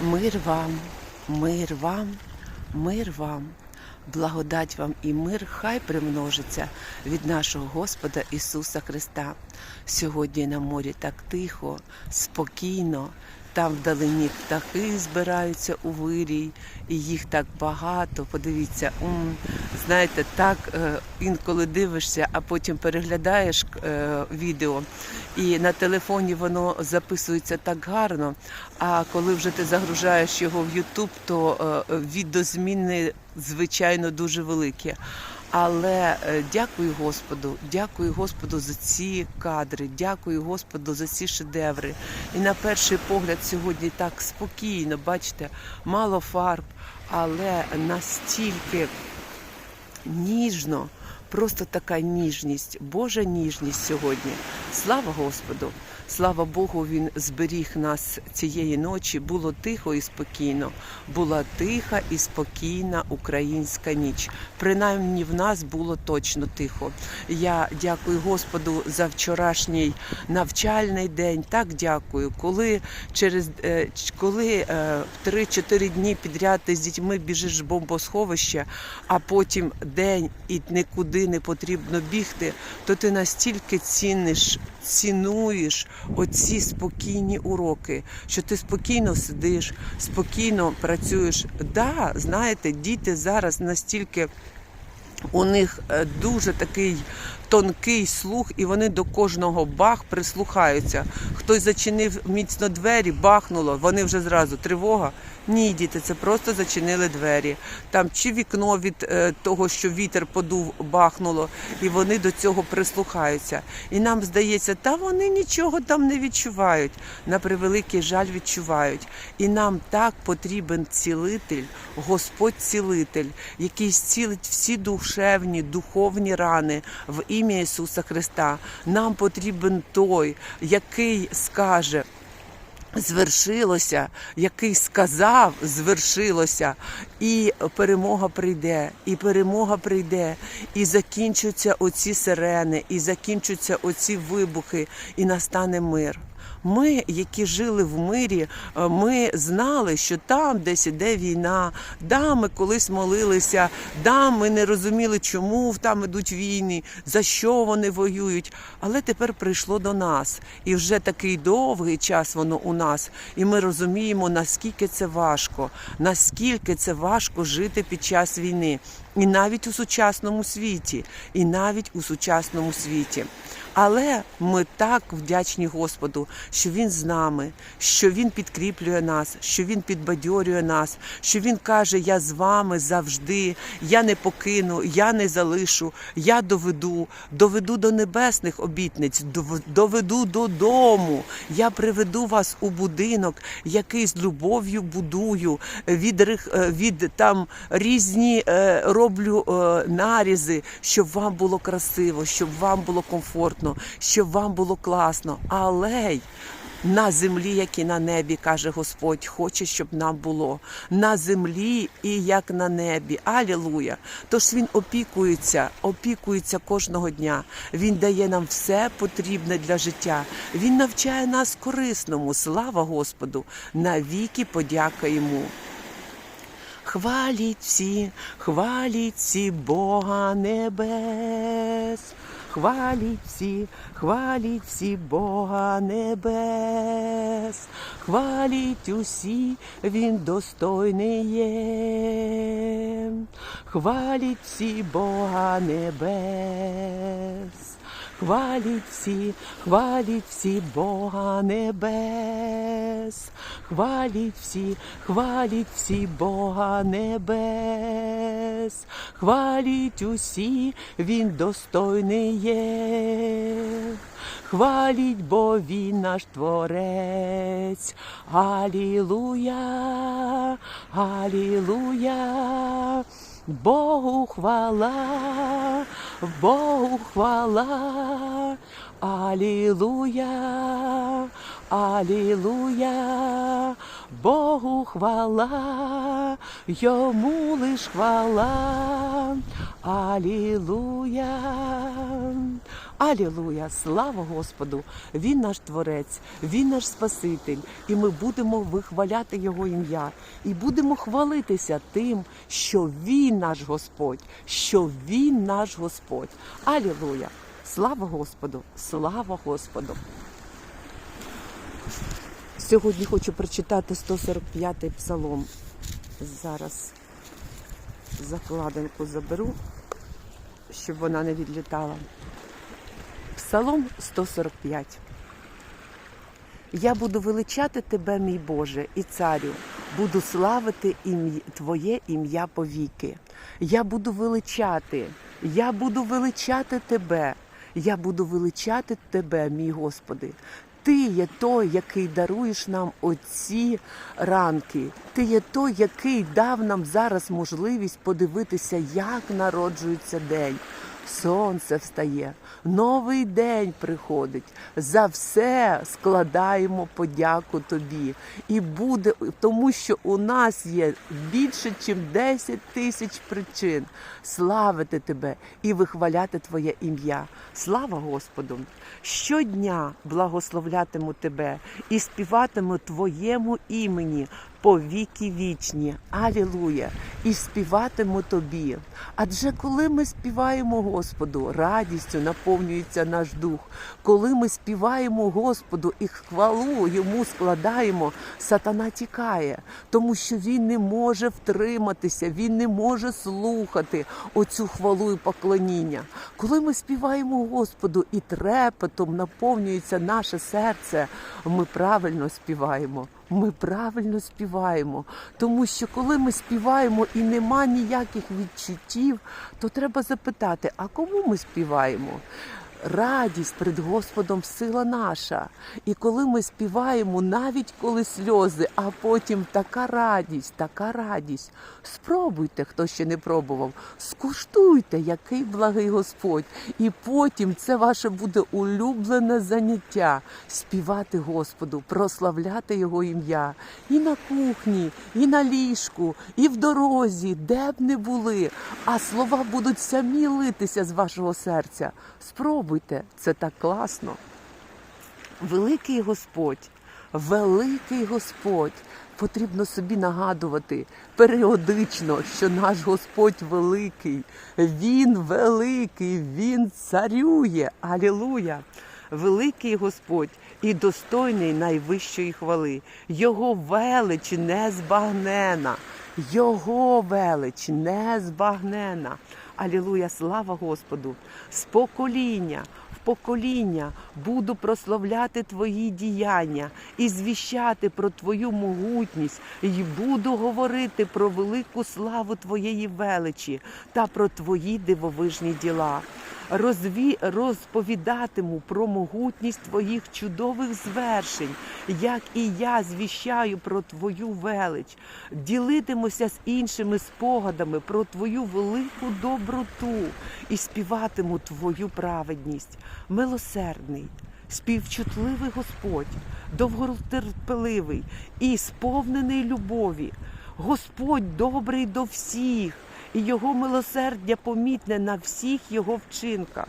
Мир вам, мир вам, мир вам, благодать вам і мир хай примножиться від нашого Господа Ісуса Христа. Сьогодні на морі так тихо, спокійно. Там вдалині птахи збираються у вирій, і їх так багато. Подивіться, м, знаєте, так е, інколи дивишся, а потім переглядаєш е, відео, і на телефоні воно записується так гарно. А коли вже ти загружаєш його в Ютуб, то е, відозміни, звичайно, дуже великі. Але е, дякую Господу, дякую Господу за ці кадри, дякую Господу за ці шедеври. І на перший погляд сьогодні так спокійно, бачите, мало фарб, але настільки ніжно, просто така ніжність, Божа ніжність сьогодні. Слава Господу! Слава Богу, Він зберіг нас цієї ночі. Було тихо і спокійно. Була тиха і спокійна українська ніч. Принаймні в нас було точно тихо. Я дякую Господу за вчорашній навчальний день. Так дякую. Коли через е, коли е, 3-4 дні підряд ти з дітьми біжиш в бомбосховище, а потім день і нікуди не потрібно бігти, то ти настільки ціниш, цінуєш оці спокійні уроки, що ти спокійно сидиш, спокійно працюєш. Да, знаєте, діти зараз настільки. У них е, дуже такий тонкий слух, і вони до кожного бах прислухаються. Хтось зачинив міцно двері, бахнуло, вони вже зразу тривога. Ні, діти, це просто зачинили двері. Там чи вікно від е, того, що вітер подув, бахнуло, і вони до цього прислухаються. І нам здається, та вони нічого там не відчувають. На превеликий жаль відчувають. І нам так потрібен цілитель, Господь цілитель, який зцілить всі душевні, духовні рани в ім'я Ісуса Христа. Нам потрібен той, який скаже. Звершилося, який сказав, звершилося, і перемога прийде, і перемога прийде, і закінчаться оці сирени, і закінчаться оці вибухи, і настане мир. Ми, які жили в мирі, е, ми знали, що там десь іде війна. Да, ми колись молилися, да, ми не розуміли, чому там ідуть війни, за що вони воюють. Але тепер прийшло до нас, і вже такий довгий час воно у. І ми розуміємо, наскільки це важко, наскільки це важко жити під час війни, і навіть у сучасному світі, і навіть у сучасному світі. Але ми так вдячні Господу, що Він з нами, що Він підкріплює нас, що Він підбадьорює нас, що Він каже: Я з вами завжди, я не покину, я не залишу, я доведу, доведу до небесних обітниць, доведу додому. Я приведу вас у будинок, який з любов'ю будую, від, е, від там різні е, роблю е, нарізи, щоб вам було красиво, щоб вам було комфортно, щоб вам було класно. Але й на землі, як і на небі, каже Господь, хоче, щоб нам було на землі і як на небі. Алілуя! Тож він опікується, опікується кожного дня. Він дає нам все потрібне для життя. Він навчає нас корисному. Слава Господу! Навіки подяка йому. Хваліть всі, хваліть всі Бога небес. Хваліть всі, хваліть всі Бога небес, хваліть усі, Він достойний є. Хваліть всі Бога небес. Хваліть всі, хваліть всі Бога небес, хваліть всі, хваліть всі Бога небес, хваліть усі, Він достойний є. Хваліть, бо він наш творець. Алілуя, алілуя. Богу хвала, Богу хвала, Алілуя, Алілуя, Богу хвала, йому лиш хвала, Алілуя, Алілуя! Слава Господу! Він наш Творець, Він наш Спаситель, і ми будемо вихваляти Його ім'я, і будемо хвалитися тим, що Він наш Господь, що Він наш Господь. Алілуя! Слава Господу! Слава Господу! Сьогодні хочу прочитати 145-й псалом. Зараз закладинку заберу, щоб вона не відлітала. Псалом 145. Я буду величати тебе, мій Боже, і царю, буду славити ім'я, Твоє ім'я повіки. Я буду величати, я буду величати тебе, я буду величати тебе, мій Господи. Ти є той, який даруєш нам оці ранки. Ти є той, який дав нам зараз можливість подивитися, як народжується день. Сонце встає, новий день приходить. За все складаємо подяку тобі. І буде, тому що у нас є більше, ніж 10 тисяч причин славити тебе і вихваляти Твоє ім'я. Слава Господу! Щодня благословлятиму тебе і співатиму Твоєму імені по віки вічні. Алілуя! І співатиму тобі. Адже коли ми співаємо Господу, радістю наповнюється наш дух. Коли ми співаємо Господу і хвалу йому складаємо, сатана тікає, тому що він не може втриматися, він не може слухати оцю хвалу і поклоніння. Коли ми співаємо Господу і трепетом наповнюється наше серце, ми правильно співаємо. Ми правильно співаємо, тому що коли ми співаємо і нема ніяких відчуттів, то треба запитати, а кому ми співаємо? Радість перед Господом сила наша. І коли ми співаємо, навіть коли сльози, а потім така радість, така радість. Спробуйте, хто ще не пробував, скуштуйте, який благий Господь. І потім це ваше буде улюблене заняття співати Господу, прославляти Його ім'я. І на кухні, і на ліжку, і в дорозі, де б не були. А слова будуть самі литися з вашого серця. Спробуйте, це так класно. Великий Господь, великий Господь. Потрібно собі нагадувати періодично, що наш Господь великий, Він великий, Він царює. Алілуя! Великий Господь і достойний найвищої хвали. Його велич незбагнена. Його велич незбагнена. Алілуя, слава Господу! З покоління в покоління буду прославляти Твої діяння і звіщати про Твою могутність, і буду говорити про велику славу Твоєї величі та про Твої дивовижні діла. Розві... розповідатиму про могутність твоїх чудових звершень, як і я звіщаю про твою велич, ділитимуся з іншими спогадами про твою велику доброту і співатиму твою праведність, милосердний, співчутливий Господь, довготерпеливий і сповнений любові. Господь добрий до всіх, і його милосердя помітне на всіх його вчинках.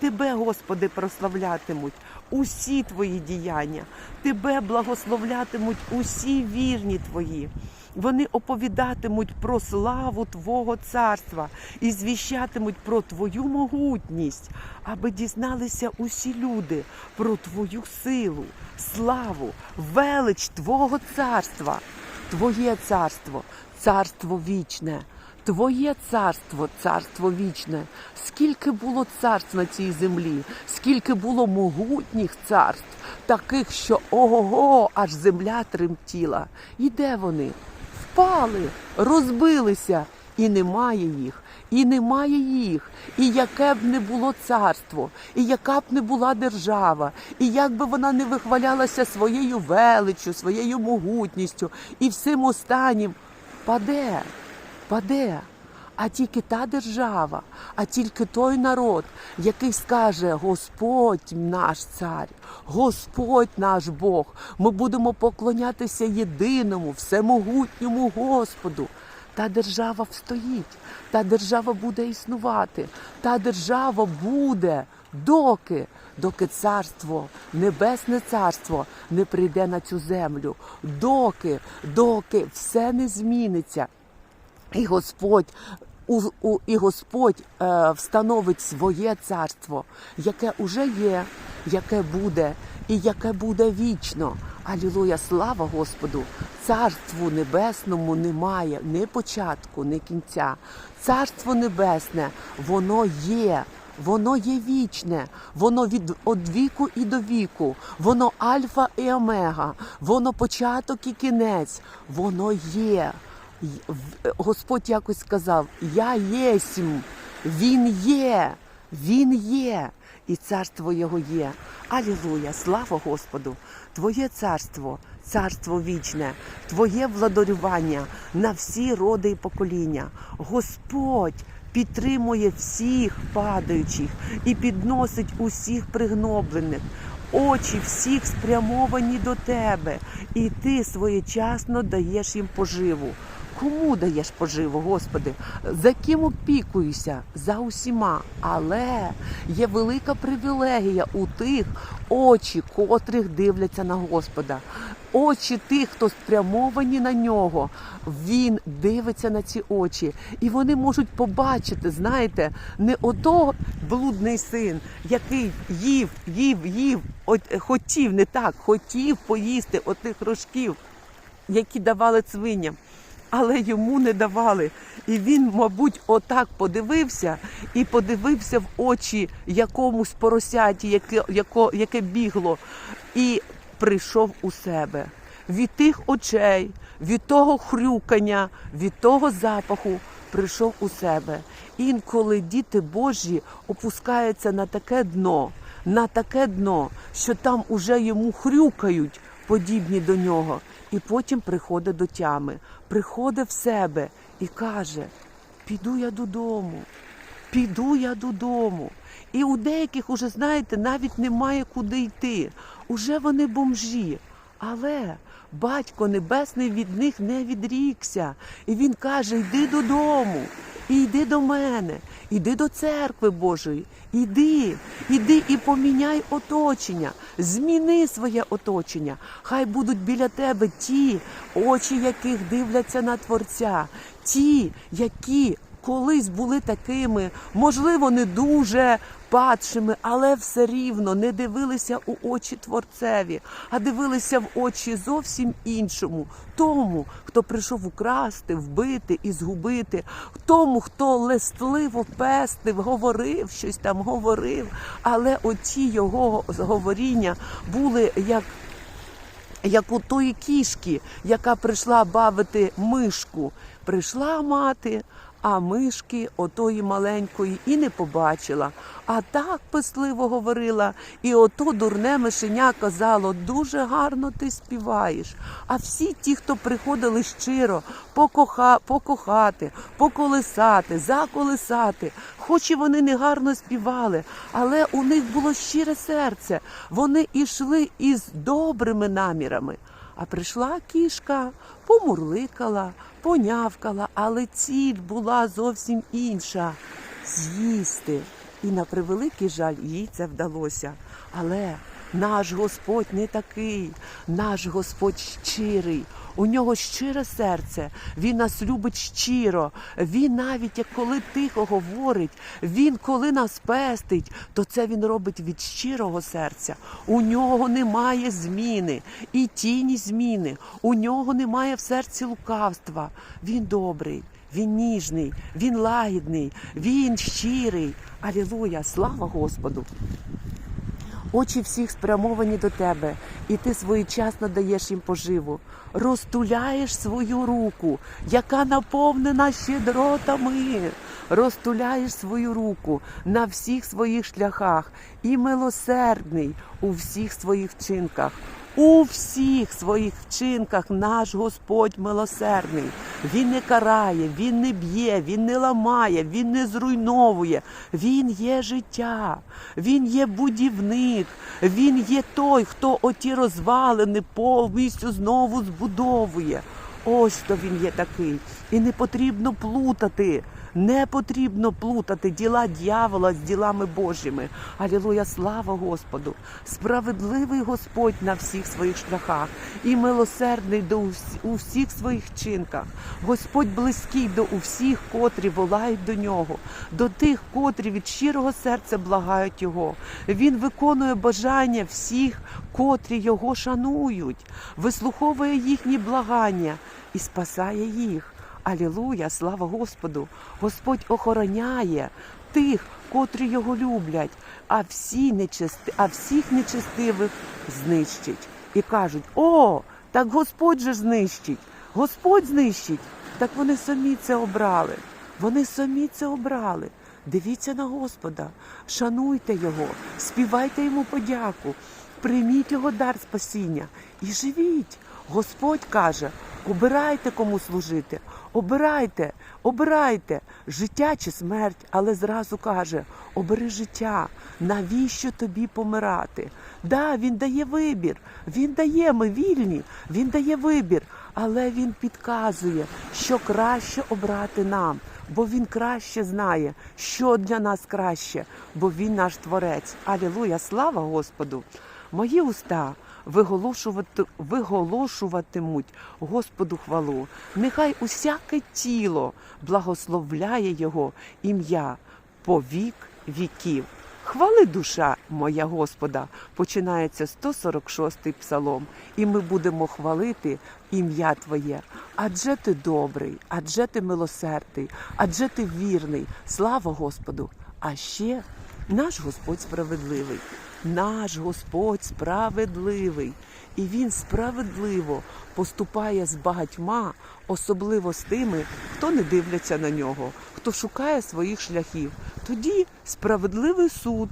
Тебе, Господи, прославлятимуть усі твої діяння, Тебе благословлятимуть усі вірні твої. Вони оповідатимуть про славу Твого царства і звіщатимуть про Твою могутність, аби дізналися усі люди про Твою силу, славу, велич Твого царства, Твоє царство, царство вічне. Твоє царство, царство вічне, скільки було царств на цій землі, скільки було могутніх царств, таких, що ого, аж земля тремтіла. І де вони? Впали, розбилися, і немає їх, і немає їх. І яке б не було царство, і яка б не була держава, і як би вона не вихвалялася своєю величчю, своєю могутністю і всім останнім, паде паде. А тільки та держава, а тільки той народ, який скаже: Господь наш цар, Господь наш Бог, ми будемо поклонятися єдиному, всемогутньому Господу. Та держава встоїть, та держава буде існувати, та держава буде доки, доки царство, небесне царство не прийде на цю землю, доки, доки все не зміниться. І Господь у, у, і Господь е, встановить своє царство, яке уже є, яке буде, і яке буде вічно. Алілуя, слава Господу! Царству небесному немає ні початку, ні кінця. Царство небесне, воно є. Воно є вічне, воно від од віку і до віку, воно альфа і омега, воно початок і кінець, воно є. В- Господь якось сказав: Я єсмь, Він є, Він є, і царство Його є. Алілуя, слава Господу! Твоє царство, царство вічне, Твоє владарювання на всі роди і покоління. Господь підтримує всіх падаючих і підносить усіх пригноблених. Очі всіх спрямовані до тебе, і ти своєчасно даєш їм поживу. Кому даєш поживу, Господи? За ким опікуюся? За усіма. Але є велика привілегія у тих, очі котрих дивляться на Господа. Очі тих, хто спрямовані на нього, він дивиться на ці очі, і вони можуть побачити, знаєте, не ото блудний син, який їв, їв, їв, от, хотів не так, хотів поїсти отих рожків, які давали цвиням. Але йому не давали. І він, мабуть, отак подивився і подивився в очі якомусь поросяті, яке, яко, яке бігло, і прийшов у себе. Від тих очей, від того хрюкання, від того запаху прийшов у себе. Інколи діти Божі опускаються на таке дно, на таке дно, що там уже йому хрюкають, подібні до нього, і потім приходить до тями, приходить в себе і каже: Піду я додому, піду я додому. І у деяких уже, знаєте, навіть немає куди йти. Уже вони бомжі. Але батько небесний від них не відрікся. І він каже: йди додому, і йди до мене, іди до церкви Божої, іди, іди і поміняй оточення, зміни своє оточення. Хай будуть біля тебе ті, очі яких дивляться на Творця, ті, які колись були такими, можливо, не дуже падшими, але все рівно не дивилися у очі Творцеві, а дивилися в очі зовсім іншому, тому, хто прийшов украсти, вбити і згубити, тому, хто лестливо пестив, говорив щось там, говорив, але оті його говоріння були як як у тої кішки, яка прийшла бавити мишку. Прийшла мати, а мишки отої маленької і не побачила. А так писливо говорила, і ото дурне мишеня казало, дуже гарно ти співаєш. А всі ті, хто приходили щиро покоха, покохати, поколисати, заколисати, хоч і вони не гарно співали, але у них було щире серце. Вони йшли із добрими намірами. А прийшла кішка, помурликала, понявкала, але ціль була зовсім інша з'їсти. І на превеликий жаль їй це вдалося. Але наш Господь не такий, наш Господь щирий. У нього щире серце, він нас любить щиро. Він навіть як коли тихо говорить, він коли нас пестить, то це він робить від щирого серця. У нього немає зміни і тіні зміни. У нього немає в серці лукавства. Він добрий. Він ніжний, він лагідний, він щирий. Алілуя! Слава Господу! Очі всіх спрямовані до тебе, і ти своєчасно даєш їм поживу. Розтуляєш свою руку, яка наповнена щедротами. Розтуляєш свою руку на всіх своїх шляхах і милосердний у всіх своїх вчинках. У всіх своїх вчинках наш Господь милосердний. Він не карає, він не б'є, він не ламає, він не зруйновує. Він є життя, він є будівник, він є той, хто оті розвалини повністю знову збудовує. Ось то він є такий. І не потрібно плутати Не потрібно плутати діла дьявола з ділами Божими. Алілуя, слава Господу! Справедливий Господь на всіх своїх шляхах і милосердний до усі- у всіх своїх чинках. Господь близький до усіх, котрі волають до нього, до тих, котрі від щирого серця благають його. Він виконує бажання всіх, котрі його шанують, вислуховує їхні благання і спасає їх. Алілуя, слава Господу! Господь охороняє тих, котрі його люблять, а всі нечисти, а всіх нечестивих знищить. І кажуть: О, так Господь же знищить, Господь знищить. Так вони самі це обрали. Вони самі це обрали. Дивіться на Господа, шануйте Його, співайте йому подяку, прийміть його дар спасіння і живіть. Господь каже: обирайте кому служити, обирайте, обирайте життя чи смерть, але зразу каже: обери життя. Навіщо тобі помирати? Да, він дає вибір. Він дає, ми вільні, він дає вибір, але він підказує, що краще обрати нам, бо він краще знає, що для нас краще, бо він наш творець. Алілуя, слава Господу! Мої уста виголошувати, виголошуватимуть Господу хвалу. Нехай усяке тіло благословляє Його ім'я по вік віків. Хвали душа моя Господа, починається 146-й псалом, і ми будемо хвалити ім'я Твоє. Адже ти добрий, адже ти милосердний, адже ти вірний. Слава Господу! А ще наш Господь справедливий. Наш Господь справедливий, і Він справедливо поступає з багатьма, особливо з тими, хто не дивляться на нього, хто шукає своїх шляхів. Тоді справедливий суд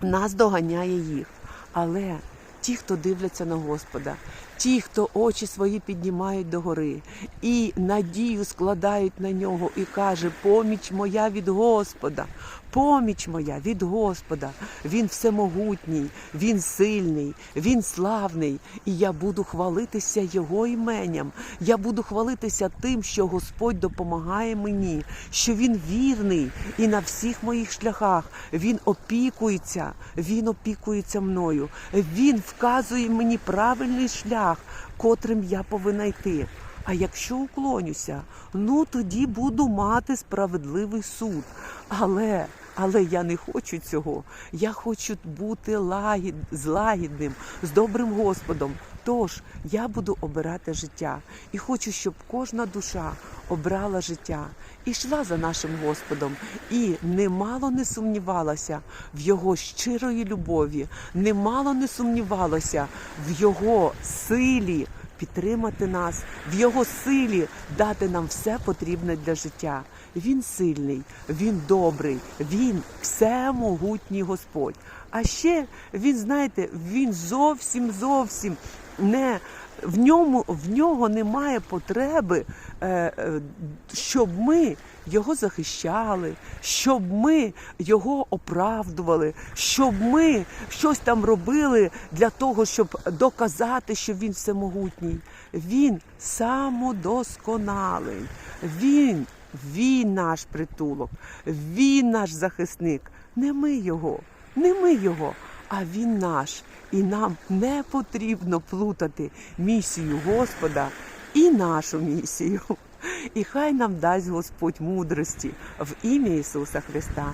нас доганяє їх. Але ті, хто дивляться на Господа, ті, хто очі свої піднімають догори і надію складають на нього, і каже: поміч моя від Господа, поміч моя від Господа. Він всемогутній, він сильний, він славний, і я буду хвалитися Його іменем. Я буду хвалитися тим, що Господь допомагає мені, що Він вірний і на всіх моїх шляхах Він опікується, Він опікується мною. Він вказує мені правильний шлях, котрим я повинна йти. А якщо уклонюся, ну тоді буду мати справедливий суд. Але, але я не хочу цього. Я хочу бути лагід, злагідним, з добрим Господом. Тож я буду обирати життя і хочу, щоб кожна душа обрала життя і йшла за нашим Господом, і немало не сумнівалася в його щирої любові, немало не сумнівалася в його силі підтримати нас, в його силі дати нам все потрібне для життя. Він сильний, він добрий, він всемогутній Господь. А ще він, знаєте, він зовсім зовсім не в ньому в нього немає потреби, е, е, щоб ми його захищали, щоб ми його оправдували, щоб ми щось там робили для того, щоб доказати, що він всемогутній. Він самодосконалий. Він, він наш притулок, він наш захисник. Не ми його, не ми його, а він наш. І нам не потрібно плутати місію Господа і нашу місію. І хай нам дасть Господь мудрості в ім'я Ісуса Христа.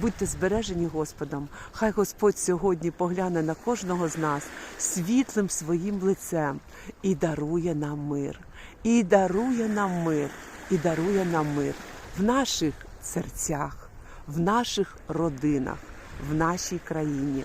Будьте збережені Господом. Хай Господь сьогодні погляне на кожного з нас світлим своїм лицем і дарує нам мир. І дарує нам мир, і дарує нам мир в наших серцях, в наших родинах, в нашій країні.